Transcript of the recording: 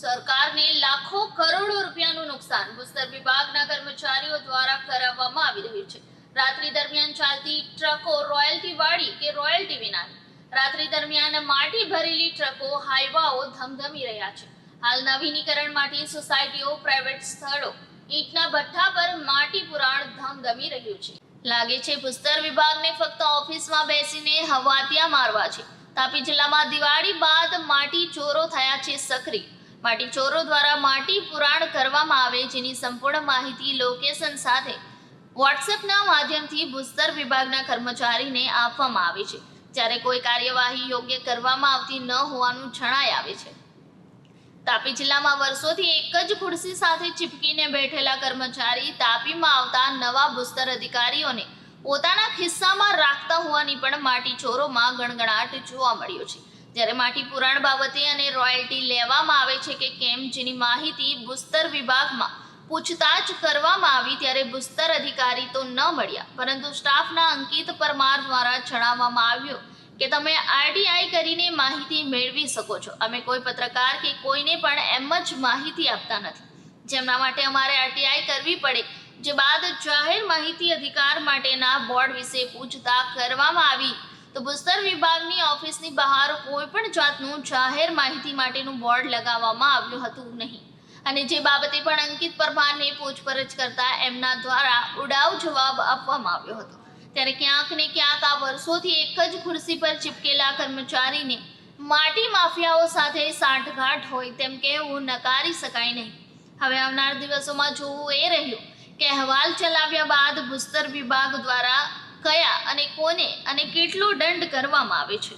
સરકારને લાખો કરોડો રૂપિયાનું નુકસાન ભૂસ્તર વિભાગના કર્મચારીઓ દ્વારા કરાવવામાં આવી રહ્યું છે. રાત્રિ દરમિયાન ચાલતી ટ્રકો રોયલ્ટી વાળી કે રોયલ્ટી વિનાની. રાત્રિ દરમિયાન માટી ભરેલી ટ્રકો, હાઈવાઓ ધમધમી રહ્યા છે. હાલ નવીનીકરણ માટે સોસાયટીઓ, પ્રાઇવેટ સ્થળો, ઈંટના ભઠ્ઠા પર માટી પુરાણ ધમધમી રહ્યું છે. લાગે છે ભૂસ્તર વિભાગને ફક્ત ઓફિસમાં બેસીને હવાતિયા મારવા છે. તાપી જિલ્લામાં દિવાળી બાદ માટી ચોરો થયા છે સક્રિય. માટી ચોરો દ્વારા માટી પુરાણ કરવામાં આવે જેની સંપૂર્ણ માહિતી લોકેશન સાથે વોટ્સએપના માધ્યમથી ભૂસ્તર વિભાગના કર્મચારીને આપવામાં આવે છે. જ્યારે કોઈ કાર્યવાહી યોગ્ય કરવામાં આવતી ન હોવાનું જણાય આવે છે. તાપી જિલ્લામાં વર્ષોથી એક જ ખુરશી સાથે ચીપકીને બેઠેલા કર્મચારી તાપીમાં આવતા નવા ભૂસ્તર અધિકારીઓને પોતાના ખિસ્સામાં રાખતા હોવાની પણ માટી ચોરોમાં ગણગણાટ જોવા મળ્યો છે. જ્યારે માટી પુરાણ બાબતે અને રોયલ્ટી લેવામાં આવે છે કે કેમ જેની માહિતી ભૂસ્તર વિભાગમાં પૂછતાછ કરવામાં આવી ત્યારે ભૂસ્તર અધિકારી તો ન મળ્યા. પરંતુ સ્ટાફના અંકિત પરમાર દ્વારા જણાવવામાં આવ્યું કે તમે આરટીઆઈ કરીને માહિતી મેળવી શકો છો. અમે કોઈ પત્રકાર કે કોઈને પણ એમ જ માહિતી આપતા નથી. જેમના માટે અમારે આરટીઆઈ કરવી પડે, જે બાદ જાહેર માહિતી અધિકાર માટેના બોર્ડ વિશે પૂછતા કરવામાં આવી તો ભૂસ્તર વિભાગની ઓફિસની બહાર કોઈ પણ જાતનું જાહેર માહિતી માટેનું બોર્ડ લગાવવામાં આવ્યું હતું નહીં. અને જે બાબતે પણ અંકિત પરમારને પૂછપરછ કરતા એમના દ્વારા ઉડાવ જવાબ આપવામાં આવ્યો હતો. ત્યારે ક્યાંક ને ક્યાંક આ વર્ષોથી એક જ ખુરશી પર ચિપકેલા કર્મચારીને માટી માફિયાઓ સાથે સાંઠગાંઠ હોય તેમ કહેવું નકારી શકાય નહીં. હવે આવનાર દિવસોમાં જોવું એ રહ્યું કે અહેવાલ ચલાવ્યા બાદ ભૂસ્તર વિભાગ દ્વારા કયા અને કોને અને કેટલો દંડ કરવામાં આવે છે?